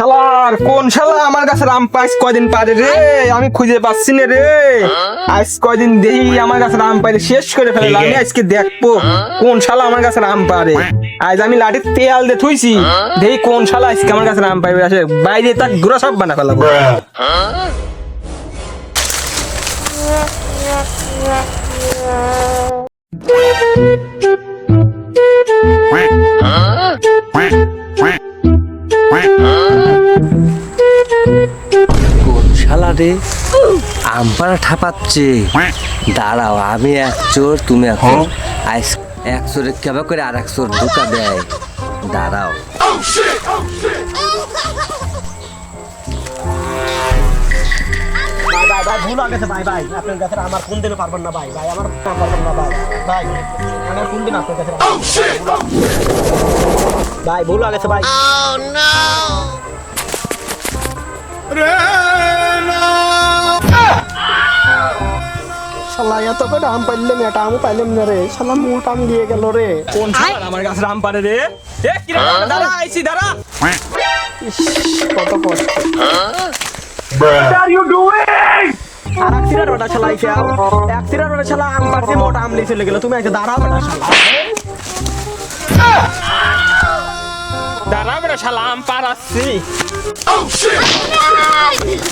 শালার কোন শালা আমার কাছে আম পাইস কয়দিন পারে রে আমি খুঁজে পাচ্ছি না রে আজ কয়দিন দেই আমার কাছে আম পাইলে শেষ করে ফেলে আমি আজকে দেখব কোন শালা আমার কাছে আম পারে আজ আমি লাঠির তেল দিয়ে থুইছি দেই কোন শালা আজকে আমার কাছে আম পাইবে আসে বাইরে তাক গুড়া সব বানা ফেলাবো কোন রে আমপাড়া ঠাপাচ্ছে। দাঁড়াও আমি এক চোর তুমি এক চোর। আইস এক চোরে কেবা করে আর এক চোর ঢুকা দেয়। দাঁড়াও। ভাই ভাই ভুল হয়ে গেছে ভাই ভাই। আপনার কাছে আমার কোন দিনে পারবেন না ভাই ভাই। আমার পারবেন না ভাই ভাই। আমার কোন দিন আপনার কাছে ভাই ভুল হয়ে গেছে ভাই। শালা এত করে আম পাইলাম এটা আম পাইলাম না রে। শালা মোট আম দিয়ে গেল রে। কোন শালা আমার কাছে আম পারে রে? এ কি রে? দাঁড়া আইছি দাঁড়া। কত কষ্ট। আর এক সিরার ওটা শালা আইছে আম। এক সিরার ওটা শালা আম পারছে মোট আম নিয়ে চলে গেল। তুমি আইছে দাঁড়াও বেটা শালা। দাঁড়া বেটা শালা আম পারাচ্ছি বাঁচালা